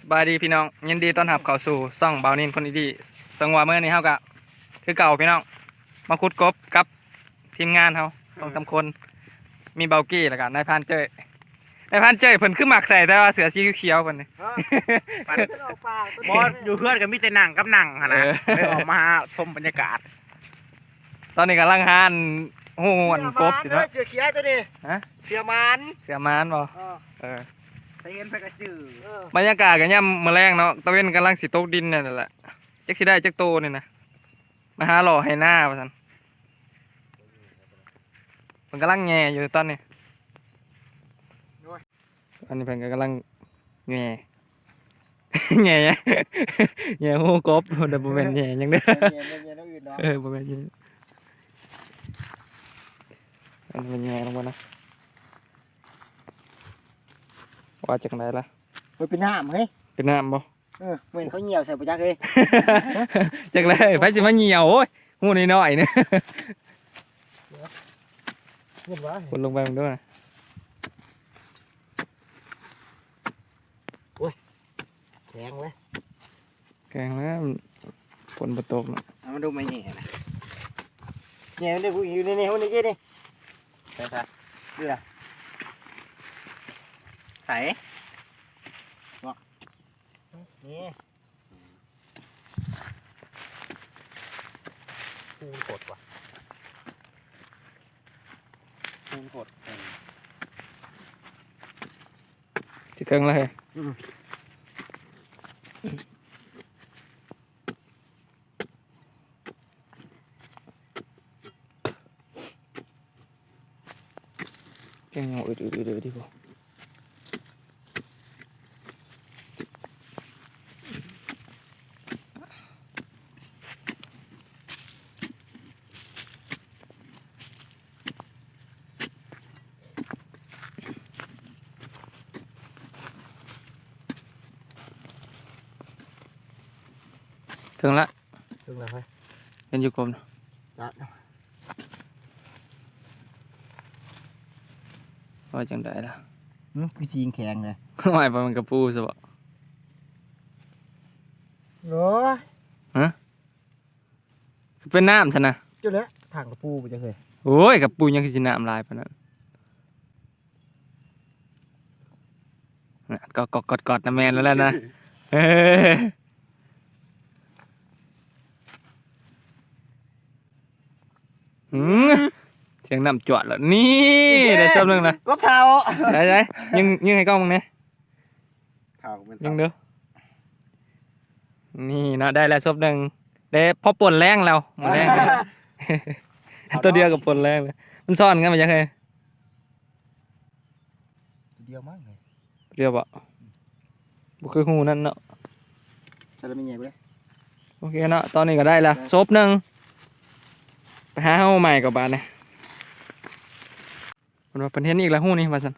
สบายดีพี่น้องยินดีต้อนรับเข้าสู่ซ่องเบานินคนดีๆสังหวะเมื่อนี้เฮากะคือเก่าพี่น้องมาคุดกบกับทีมงานเฮาต้องทำคน มีเบากี้แล้วกันนายพรานเจ้ยนายพรานเจ้ยเพิ่นคือหมักใส่แต่ว่าเสือสีเขียวๆเพิ่นนี่ บอสอยู่เพื่อนกับมีแต่หนังกับหนังหั่นนะเออเลยออกมาชมบรรยากาศตอนนี้กำลังหานหูหวนกบอยู่เนาะเนาะ เสือเขียวตัวนี้ฮะ เสือมันเสือมานบ่เออเออ เต้นไปกระจือเออบรรยากาศกันย่ำมื้อแรงเนาะตะเวนกำลังสิตกดินนั่นแหละจักสิได้จักโตนี่นะมาหาหล่อให้หน้าว่าซั่นมันกำลังแง่อยู่ตอนนี้อันนี้เพิ่นก็กำลังแง่ แง่ยังแง่หูกบแต่บ่แม่นแง่หยังเด้อเย็นเย็นๆต้องอื่นเนาะเออบ่แม่นแง่อันนี้มันแง่ลงมานะ ว่าจากไหนล่ะเฮ้ยเป็นน้ำเฮ้ยเป็นน้ำบ่เออเหมือนเขาเหี่ยวใส่ปุจักเลยจักเลยไปสิมาเหี่ยวโอ้ยหูน้อยๆเนี่ยเห็นวะคนลงไปมันด้วยนะแข็งเว้ยแกงแล้วมันฝนบ่ตกเนาะเอามาดูไม่แง่นะเนี่ยมันได้กูอยู่ในนี่คนนี้กี่นี่ใช่ใช่เรือใส่นี่คูณกดว่ะคูณกดเออสิเทิงเลยแกงเอาอืดๆๆดีกว่า ถึงละถึงแล้วเฮ้ยเป็นอยู่กลมเนาะจัดว่าจังไดล่ะอืมคือจีนแข็งเลยหมายว่ามันกระปูซะบ่เนาะเป็นน้ำซะนะเจ้าแล้วทางกระปูปุจักเลยโอ้ยกระปูยังคือสิน้ำลายปานนั้นน่ะก็กดกดๆนะแม่นแล้วแหละนะเออ หืมเสียงน้ำจวดแล้วนี่ได้ชอบเรื่องนะกบเท้าใช่ใช่ยิงยิงให้กล้องมึงเนี่ยข่าวเป็นยิงเด้อนี่เนาะได้แล้วซบหนึ่งได้พอปวดแรงแล้วหมดแรงตัวเดียวกับปวดแรงเลยมันซ่อนกันมาจากไงเดียวมั้งเลยเรียบอะบุคือหูนั่นเนาะจะได้ไม่ใหญ่ไปเลยโอเคเนาะตอนนี้ก็ได้ละซบหนึ่ง ไปหาหูใหม่กับบานเนี่ยมันว่าเป็นเห็นอีกแล้วหูนี่มาสัน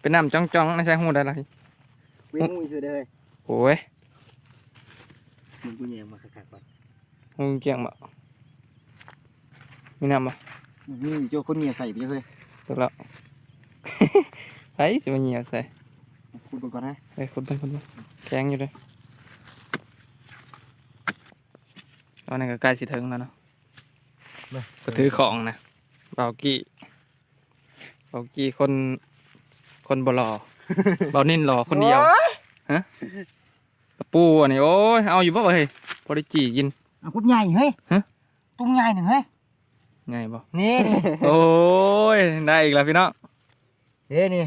เป็นน้ำจ้องจ้องๆไม่ใช่หูได้ละพี่วิ่งงูอีกสุดเลยโอ้ยมึงกูใหญ่มาขัดๆก่อนหูเกี่ยงบ่มีน้ำบ่นี่เจ้าคนเหี่ยวใส่ไปเลยถูกแล้วไอ้สิมันเหนียวใส่คุณดูก่อนนะเอ้ยคนเป็นคนเป็นแข็งอยู่เลยตอนนี้ก็ใกล้สิถึงแล้วเนาะ ก็ถือของนะเบากี้เบากี้คน คนบ่รอเบานิ่นรอคนเดียวโอ้ยกระปูอันนี้โอ้ยเอาอยู่บ่วะเฮ้ยพอได้จีกินเอาคุณใหญ่เฮ้ยฮะตุ้งใหญ่หนึ่งเฮ้ยไงบ่นี่โอ้ยได้อีกแล้วพี่น้องเด้นี่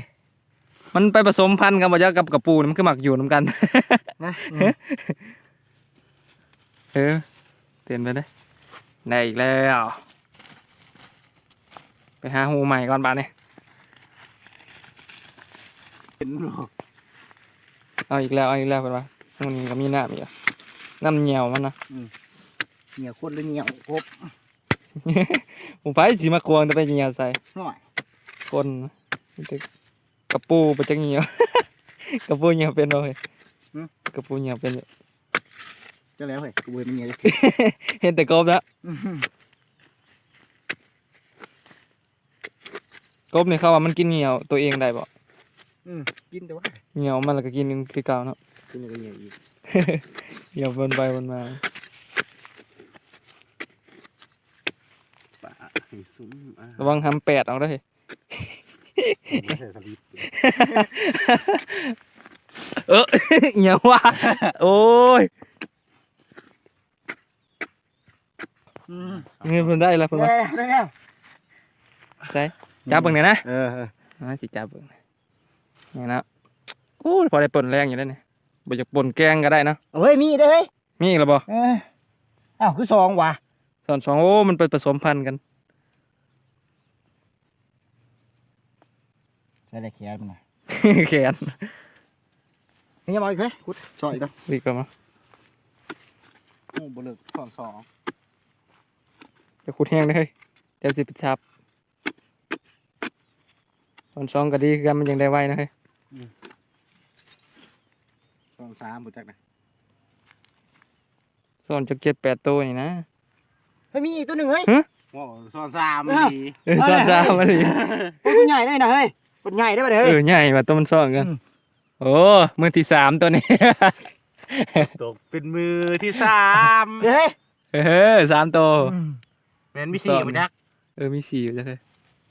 มันไปผสมพันธุ์กันบ่จ๊ะกับกระปูนี่มันคือหมักอยู่นํกันนะเออเตือนไปได้ ได้อีกแล้ว ไปหาหูใหม่ก่อนบ้านนี่เห็นหรอเอาอีกแล้วเอาอีกแล้วเป็นว่ามันก็มีน้ำอีกอะน้ำเหนียวมันนะเหนียวโคตรเลยเหนียวกบผมไปสิมาควงแต่ไปเหนียวใส่หน่อยคนนะมันจะกระปูไปจังเหนียวกระปูเหนียวเป็นบ่เฮ้ยกระปูเหนียวเป็นอยู่เจ้าแล้วเฮ้ยกูเว้ยมันเหนียวเลยเห็นแต่กบแล้วอื้อหือกบนี่เขาว่ามันกินเหนียวตัวเองได้บ่อืมกินแต่ว่าเหนียวมันแล้วก็กินคือเก่าเนาะขึ้นก็เหนียวอีกอย่าวนไปวนมาปะให้ซุ้มอะระวังทำแปดเอาได้อไม่ใช่สลิปเออเหี้ยวะโอ้ย อืม เงินเพิ่นได้แล้วเพิ่นได้ว่าแล้วได้แล้วใช่จับเบิ่งเนี่อยนะเออเออน่าสิจับเบิ่งนี่นะโอ้ยพอได้ป่นแรงอยู่แล้วนี่บ่อยากป่นแกงก็ได้เนาะเอาเฮ้ยมีเด้อเฮ้ยมีอีกแล้วบ่เอออ้าวคือสองว่ะสอนสองโอ้มันเป็นผสมพันธุ์กันใช่ได้แขนมันนะแขนนี่ยังมาอีกเฮ้ยกุดซอยอีกแล้วดีกว่ามาโอ้บ่เลิกสองสอง จะขุดแห้งได้เฮ้ยเดี๋ยวสิไปชับสอนสองก็ดีคือกันมันยังได้ไวนะเฮ้ยสองสามบ่จักนะสอนจะเก็บแปดตัวนี่นะเฮ้ยมีอีกตัวหนึ่งเฮ้ยว้าวสองสามอ้าวดีเออสอนสามมาดิเฮ้ยตัวใหญ่เลยนะเฮ้ยตัวใหญ่ได้ปะเนี่ยเอเฮ้ยอใหญ่มาตัวมันสอนกันอืมโอ้มือที่สามตัวนี้ตกเป็นมือที่สามเฮ้ยเออสามตัวอืม แม่นมีสี่บ่จักเออมีสี่อยู่จ้ะเฮ้ย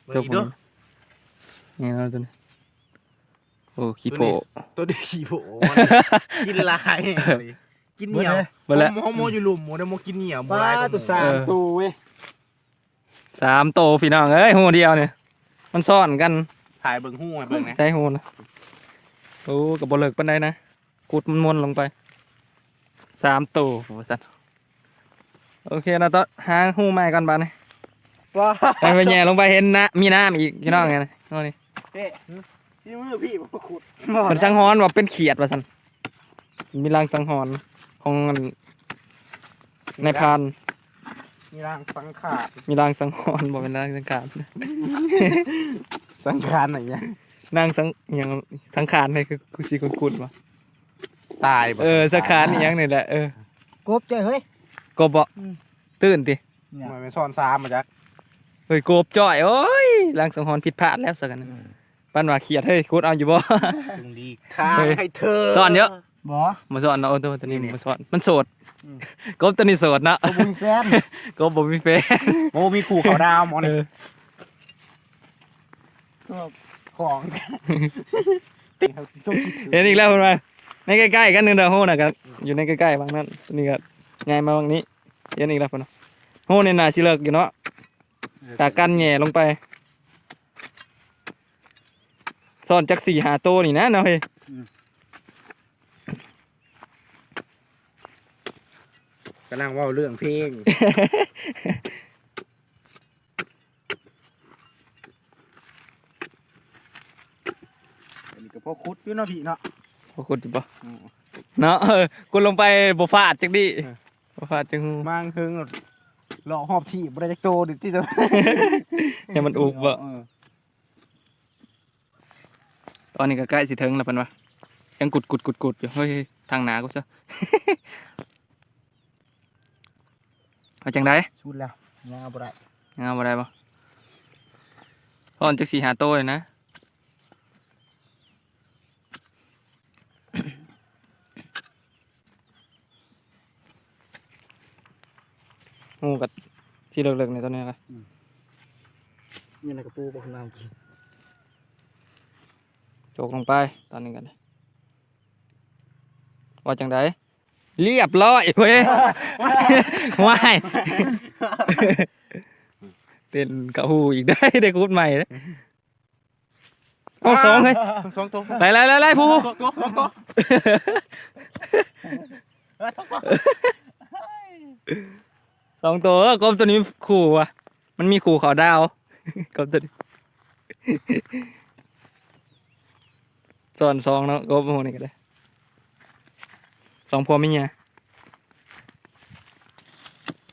เบิ่งอีกเด้อนี่เราตัวนี้โอ้ขี้โผตัวนี้ขี้โผกินหลายเลยกินเหนียวหมดแล้วโมโมอยู่หลุมโมเดโมกินเหนียวปลาหลายกตัวหสามตัวเว้ยสามตัวพี่น้องเอ้ยหูเดียวเนี่ยมันซ่อนกันถ่ายเบิ่งหู้ให้เบิ่งนะใช้หูนะโอ้กับบเลิกปันไดนะกุดมันมวนลงไปสามตัวโอ้สัตว์ โอเคนะต้องหาหูใหม่ก่อนบ้านนี่ว้าไปไปแย่ลงไปเห็นนะมีน้ำอีกพี่น้องไงนะเอานี่ที่มือพี่มาขุดมันสังหรณ์ว่าเป็นเขียดว่าสันมีรางสังหรณ์ของในายพราน มีร่างสังขารมีรางสังหรณ์บอกเป็นรางสังขารสังขารไหนเนี่ยนางสังอหย่างสังขารนี่คือกูสีกุดๆวะตายบ่เออสังขารอหย่างนี่แหละเออกบเจ้ยเฮ้ย กบบ่อืม ตื่นติเนี่ยมันเป็นซ้อนสามมาจักเฮ้ยกบจ่อยโอ้ยรางสังหรณ์ผิดพลาดแล้วสักกันปันว่าเขียดเฮ้ยคุดเอาอยู่บ่ จึงดีทางเฮ้ยให้เธอ ซ่อนเยอะบ่มาสอนเนาะโอ้ตัวตัวนี้นี่มาสอนมันโสดอืมกบตัวนี้โสดนะตัวบุญแฟนกบบ่มีแฟนโอ้มีขู่เขาดาวหมอเอนี่อของเห็นอีกแล้วเพิ่นว่าในใกล้ๆกันนึงเด้อโหน่ะก็อยู่ในใกล้ๆบางนั้นตัวนี้ก็ ง่ายมาบางนี้เห็นอีกแล้วเพิ่นว่าโหนี่น่าสิเลิกอยู่เนาะตากันแหย่ลงไปสอนจัก4 5โตวนี่นะเนาะเฮ้ยกำลังเว่าเรื่องเพลงอันนี้ก็พอคุดอยู่เนาะพี่เนาะโอ้คุณจิบ่เนาะเออกูลงไปบ่ฟาดจักดิ เออบ่ฟาดจังฮู้มางเคิงหลอกหอบที่บ่ได้จักโตดิที่จะให้มันอุบบ่เออตอนนี้ก็ใกล้สิถึงแล้วเพิ่นว่ายังกุดกุดกุดกุดอยู่เฮ้ยทางหนากูซะเอาจังไดชุดแล้วยังเอาบ่ได้ยังเอาบ่ได้บ่พอนจักสี่หาโตเลยนะ งูกับที่เลิกๆในตอนนี้ครับนี่นะกระปูบ่ขึ้นมากินโจกลงไปตอนนี้กันว่าจังไดเรียบร้อยเว้ยว้ายเต้นกะหูอีกได้ได้คูดใหม่เลยเอาสองเฮ้ยสองตัวไล่ไล่ไล่ไล่ผู้ สองตัวสองตัวสองตัวเออกบตัวนี้ขู่อะ มันมีขู่เขาดาวกบตัวนี้สอนสองเนาะกบโหนี่ก็ได้สองพวไม่เงี้ย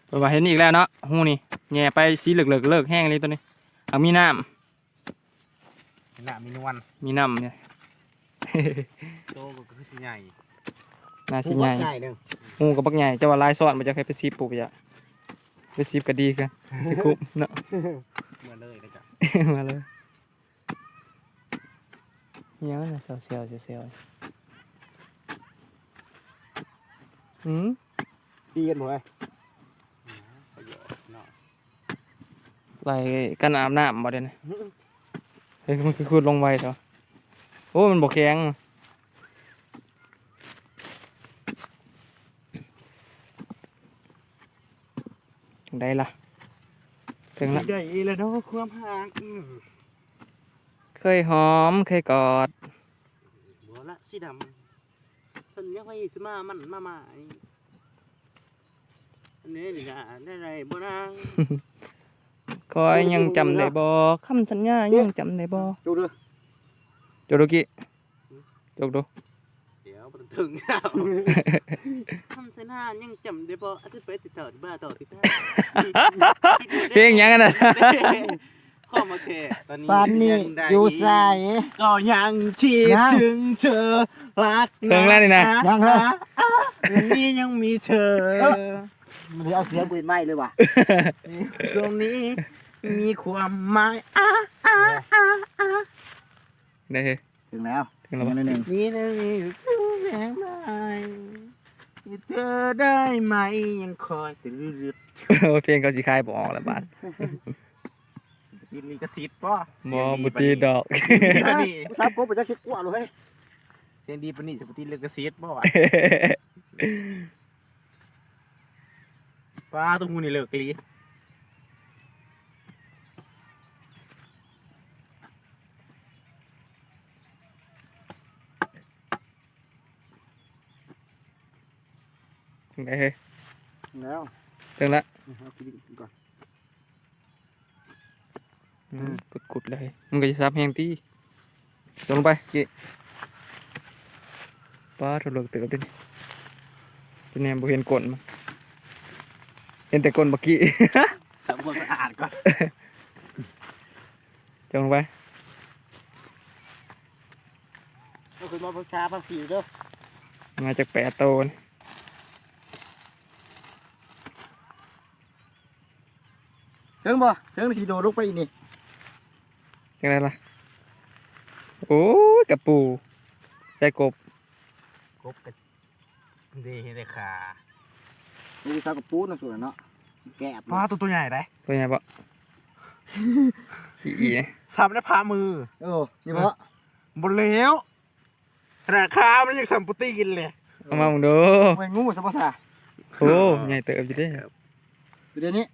เปิดมาเห็นอีกแล้วเนาะหูนี่แง่ไปสีเหลือกๆเลิกแห้งเลยตัวนี้เอามีน้น่ะมีนวลำมีน้ำเนี่ยโตก็คือสิใหญ่น่าสิใหญ่ใหญ่หนึงหูกับบักใหญ่จะว่าลายซ้อนมันจะใครไปซีปลูกอย่า ไปซีก็ดีกันจะคุบเนาะเมื่อเลยนะจ๊ะมาเลยเงี้ยนะเซลเซลเซลเซลอืมตีกันบ่ไอ้ประโยชน์เนาะไหลกันอาบน้ำบ่เด่นเฮ้ยมันคือขุดลงไวเถอะโอ้มันบ่แข็ง ได้ละถึงละได้แล้วเนาะความหักอืมเคยหอมเคยกอดบัวละสีดำฉันอยากให้สมามันมาใหม่อันนี้นี่นะได้ไรบ่นางคอยยังจำได้บ่คำสัญญายังจำได้บ่ดูเด้อโจโดกิจกดูเดี๋ยวมัน ถึงแล้วทำเสนายังจำได้บ่อาจจะไปติดต่อที่บ้านต่อที่ท่าเพลงหยังกันน่ะข้อมาแค่ตอนนี้ปานนี้งได้อยู่ใส่ก็ยังคิดยังถึงเธอรักเพลงแรกนี่นะยังเหรอวันนี้ยังมีเธอมันสิเอาเสียงปืนไหม้เลยว่ะตรงนี้มีความหมายอะได้เฮ้ยถึงแล้ว ถึงแล้วบ่นิดนึงนี่นะมีแสงไม้เธอได้ไหมยังคอยตื่นโอ้เพลงเขาสิคายบออกแล้วบาดยินดีกระซิบป่ะบ่บ่ตีดอกนี่ซับกบไปจักสิกว่าเลยเฮ้ยเสียงดีปนี่จะปฏิเลือกกระซิบป่ะป้าตุ้งหูนี่เลิกลี ถึงได้เฮ้ยถึงแล้วถึงละเอากินก่อนอืมกุดๆเลยมันก็จะซับแฮงตีลงไปกิป้าดเลิกเติบดิเป็นแนมบ่เห็นก้นมันเห็นแต่ก้นบักกี้ทำความสะอาดก่อนจงลงไปเอาขึ้นมาบูชาภาษีเด้อมาจากแปดโตน ถึงบ่ถึงสิโดดลงไปอีกนี่ยังไงล่ะ โอ้ยกระปู ใส่กบกบกันดีเห็นเลยขามีซับกับปูน่ะสุดเนาะแกะป้าตัวตัวใหญ่ไรตัวไงบ่ขี้อีเนี่ยสับได้พามือเออนี่เพราะบนแล้วราคามันยังสัมปตีกินเลยเอามามึงดูเว้นงูสมภาโอ้ใหญ่เติบอยู่เด้เดี๋ยวนี้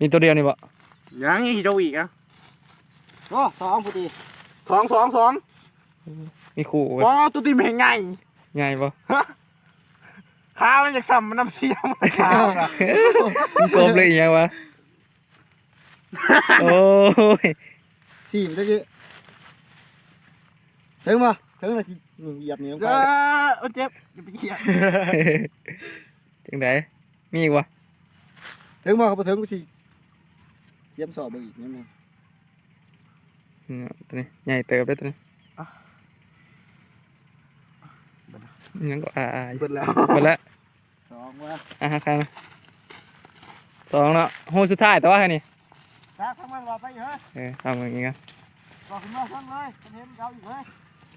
มีตัวเดียวนี่บ่ยังอีกเจ้าอีกอะโอ้สองพอดีสองสองสองมีคู่เว้ยว้าตัวตีมันไงใหญ่บ่ขามันจากสัมมันน้ำเสียมนขาอะมันกบเลยอีหยังวะโอ้ยสี่เมื่อกี้ถึงบ่ถึงแล้วสินี่เหยียบนี่ลงไปเออเอาเจ็บอย่าไปเหยียบจังไดมีอีกวะถึงบ่เขาบ่ถึงกูสิเสี ยมสอบไปอีกนิดนึงอืมตัวนี้ใหญ่เติบเลยตัวนี้อิหยังก็อ่าอ่าอยู่เบิดแล้วหมดแล้วสองว่าอะฮะใครมาสองเนาะโหสุดท้ายแต่ว่าแค่นี้ซักทั้งมันรอไปอยู่เฮ้ยเออทำอย่างงี้กันรอขึ้นมาทั้งเลยเห็นเขาอีกเฮ้ย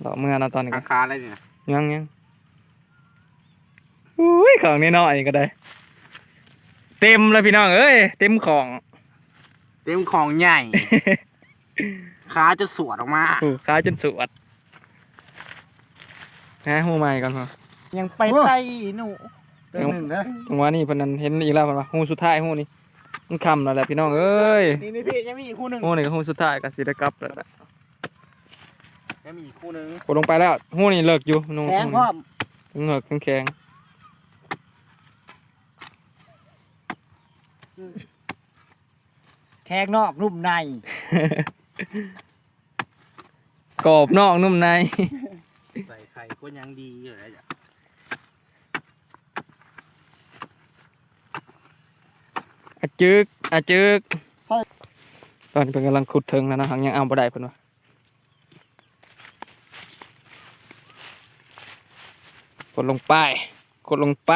เราเมื่อเนาะตอนนี้กันขาอะไรเนี่ยยังยังอุ้ยของนี่น้อยก็ได้ เต็มเลยพี่น้องเอ้ยเต็มของ เต็มของใหญ่ ขาจะสวดออกมาถูกค้าจนสวดฮะหูใหม่ก่อนพอ ยังไปไต้หนูเต็มหนึ่งนะ จังหวะนี้เพนนันเห็นอีกแล้วเพันว่าหูสุดท้ายหูนี้มันคำแล้วแหละพี่น้องเอ้ยนี่นี่พี่ยังมีอีกคู่หนึ่งหูนี่ก็หูสุดท้ายก็สิได้กลับแล้วล่ะยังมีอีกคู่หนึ่งกดลงไปแล้วหูนี่เลิกอยู่นุ่งแข็งพร้อมทั้งเหิกทั้งแข็งแข็งนอกนุ่มใน กรอบนอกนุ่มใน ใส่ไข่ก็ยังดีอยู่เลยจ้ะอะจึกอะจึกตอนนี้เพิ่นกำลังขุดถึงแล้วนะหังยังเอาบ่ได้เพิ่นว่ากดลงไปกดลงไป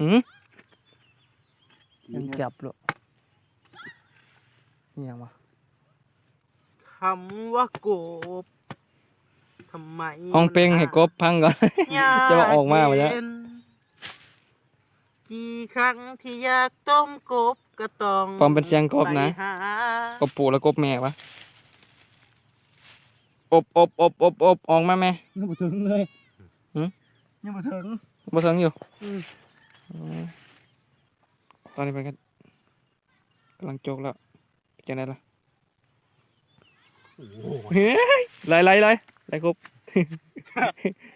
หืมยังจับหรอ นี่ยังวะคำว่าโกบทำไมห้องเป้งให้กบพังก่อน จะว่าออกมาบ่จ๊ะเย็นกี่ครั้งที่อยากต้มกบก็ต้องปลอมเป็นเสียงกบนะไปหากบปู่แล้วกบแม่ปะอบอบอบอบอบออกมาแม่ยังบ่ถึงเลยหืมยังบ่ถึงบ่เทิงอยู่อืมอ๋อตอนนี้เป็นกันกำลังโจกแล้วเป็น จังไดล่ะเฮ้ยไล่ไล่ไล่ไล่กบ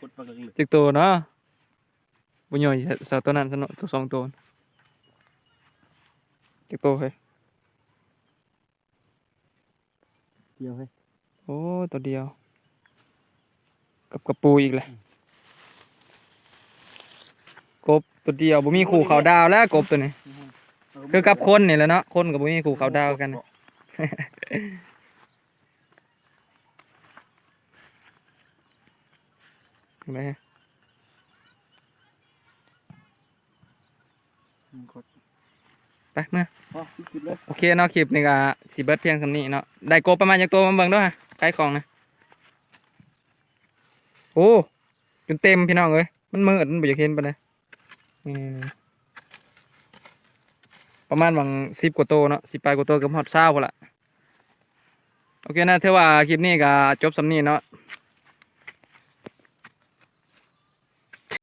กดปากเลยจึกตัวเนาะบุญย่อยสาวตัวนั้นสนตัวสองตัวจึกตัวเฮ้ยเดียวเฮ้ยโอ้ตัวเดียว กับกระปูอีกแหละกบตัวเดียวบ่มีขู่เขาดาวแล้วกบตัวนี้คือกับคนนี่แหละเนาะคนกับบ่มีขู่เขาดาวกันนะ เห็นไหมกดไปเมื่อพอคิดเลยโอเคเนาะคลิปนี่ก็สิเบิดเพียงสำนี้เนาะได้กบประมาณจากตัวมาเบิ่งด้วยฮะใกล้ของนะโอ้จนเต็มพี่น้องเอ้ยมันมืดมันบ่อยากเห็นปานใดอืม ประมาณบางสิบกว่าตัวเนาะสิบปลายกว่าตัวกับฮอดเศร้าพอละโอเคนะเท่าว่าคลิปนี้ก็จบสำนีเนาะ